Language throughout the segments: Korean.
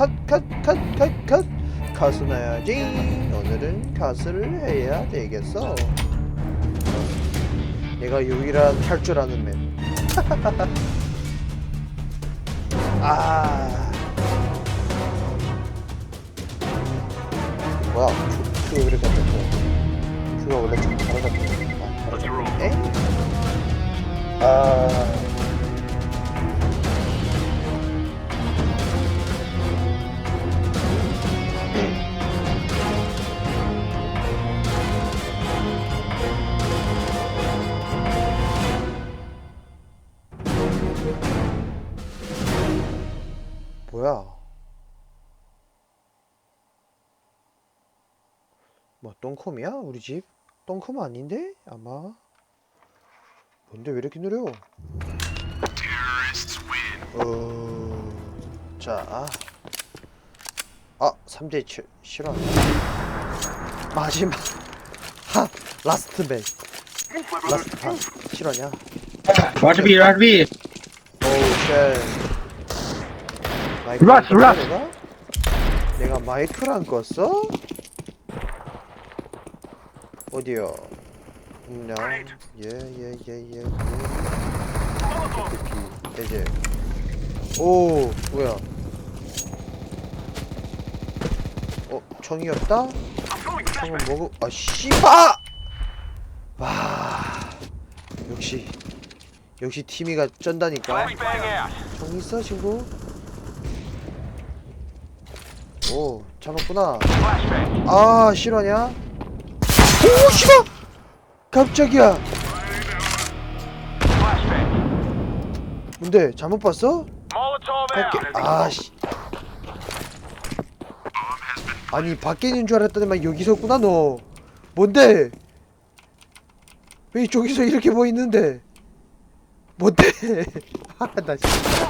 컷컷컷컷컷 컷을 해야지 오늘은 컷을 해야 되겠어 내가 유일한 할 줄 아는 맵 아. 뭐야? 주, 주가 그래 같았어. 주가 원래 좀 다르거든. 에? 아. 뭐야? 뭐 똥컴이야? 우리 집? 똥컴 아닌데? 아마 뭔데 왜 이렇게 느려? 어... 자... 아! 3대 7 싫어 마지막 하! 라스트 맨 라스트 판 싫어냐? Rush B. 오우 쉣 마이크 Rush, 껐어, rush. 내가? 내가 마이크를 안 껐어? 어디요? 안녕 예예예예 예. 이제 오 뭐야 어 총이 없다? 총은 뭐고 아 씨바 와 역시 역시 티미가 쩐다니까 총 있어 친구? 오 잡았구나. 아 실화냐? 오 씨발 깜짝이야. 뭔데 잘못 봤어? 밖에 아씨. 아니 밖에 있는 줄 알았더니만 여기서 있구나 너. 뭔데? 왜 저기서 이렇게 보이는데? 뭔데? 아나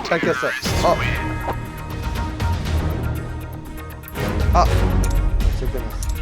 잡혔어. 어. 아 잡혔어 Good job, everyone.